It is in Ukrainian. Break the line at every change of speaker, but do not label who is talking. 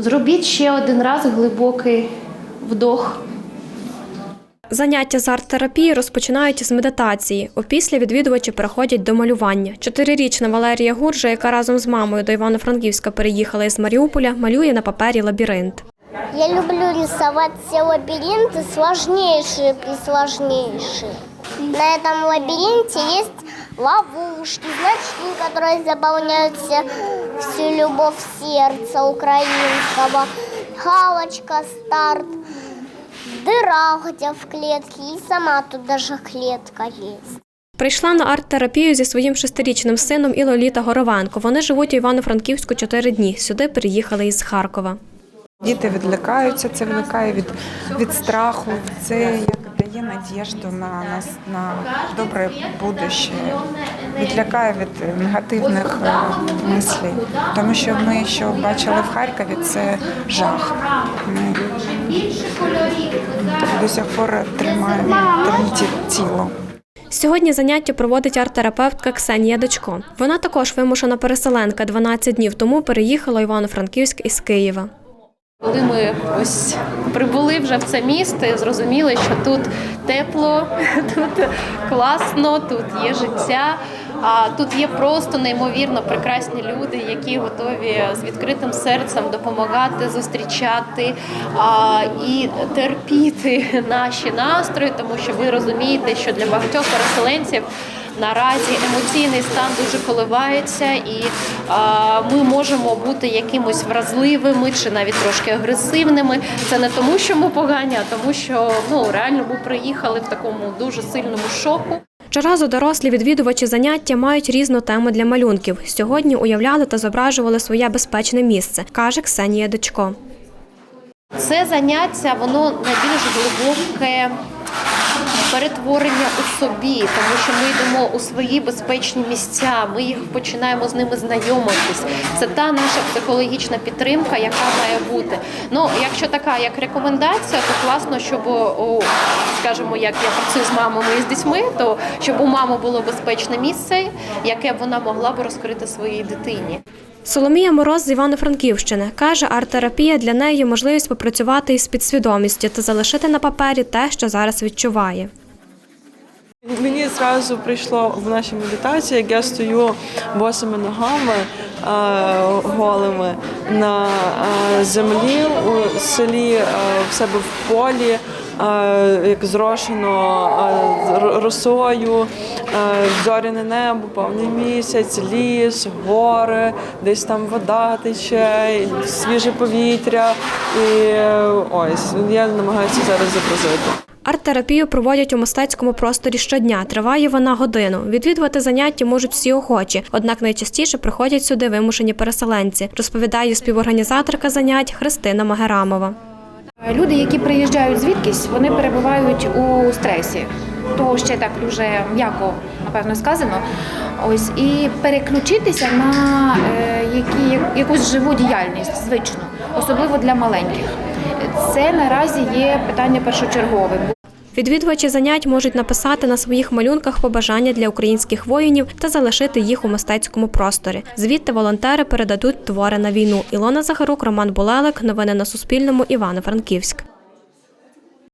Зробіть ще один раз глибокий вдох.
Заняття з арт-терапії розпочинають з медитації. Опісля відвідувачі переходять до малювання. Чотирирічна Валерія Гуржа, яка разом з мамою до Івано-Франківська переїхала із Маріуполя, малює на папері лабіринт.
Я люблю рисовать все лабиринты, сложнейшие и сложнейшие. На этом лабиринте есть ловушки, значки, которые заполняют все, всю любовь сердца украинского, галочка, старт, дыра, хотя в клетке, и сама тут даже клетка есть.
Прийшла на арт-терапію зі своїм шестирічним сином і Лоліта Горовенко. Вони живуть у Івано-Франківську чотири дні. Сюди переїхали із Харкова.
Діти відлякаються, це відлякає від, від страху. Це як дає надіжду на нас на добре будуще, відлякає від негативних е, мислей. Тому що ми, що бачили в Харкові, це жах. Ми до сих пор тримаємо тіло.
Сьогодні заняття проводить арт-терапевтка Ксенія Дочко. Вона також вимушена переселенка. 12 днів тому переїхала Івано-Франківськ із Києва.
Коли ми ось прибули вже в це місто, і зрозуміли, що тут тепло, тут класно, тут є життя. А тут є просто неймовірно прекрасні люди, які готові з відкритим серцем допомагати, зустрічати а, і терпіти наші настрої, тому що ви розумієте, що для багатьох переселенців наразі емоційний стан дуже коливається, і ми можемо бути якимось вразливими чи навіть трошки агресивними. Це не тому, що ми погані, а тому, що ну реально ми приїхали в такому дуже сильному шоку.
Щоразу дорослі відвідувачі заняття мають різну тему для малюнків. Сьогодні уявляли та зображували своє безпечне місце, каже Ксенія Дочко.
Це заняття воно найбільш глибоке перетворення у собі, тому що ми йдемо у свої безпечні місця. Ми їх починаємо з ними знайомитись. Це та наша психологічна підтримка, яка має бути. Ну, якщо така як рекомендація, то класно, щоб о, скажімо, як я працюю з мамами і з дітьми, то щоб у мами було безпечне місце, яке б вона могла б розкрити своїй дитині.
Соломія Мороз з Івано-Франківщини каже, арт-терапія для неї можливість попрацювати із підсвідомістю та залишити на папері те, що зараз відчуває.
Мені зразу прийшло в нашій медитації, як я стою босими ногами е, голими на е, землі у селі е, в себе в полі, як зрошено е, росою, е, зоряне небо, повний місяць, ліс, гори, десь там вода тече, свіже повітря. І е, ось я намагаюся зараз зобразити.
Арт-терапію проводять у мистецькому просторі щодня. Триває вона годину. Відвідувати заняття можуть всі охочі, однак найчастіше приходять сюди вимушені переселенці, розповідає співорганізаторка занять Христина Магерамова.
Люди, які приїжджають звідкись, вони перебувають у стресі. То ще так дуже м'яко, напевно, сказано. Ось і переключитися на е, які, якусь живу діяльність звичну, особливо для маленьких. Це наразі є питання першочергове.
Відвідувачі занять можуть написати на своїх малюнках побажання для українських воїнів та залишити їх у мистецькому просторі. Звідти волонтери передадуть твори на війну. Ілона Захарук, Роман Булелик. Новини на Суспільному. Івано-Франківськ.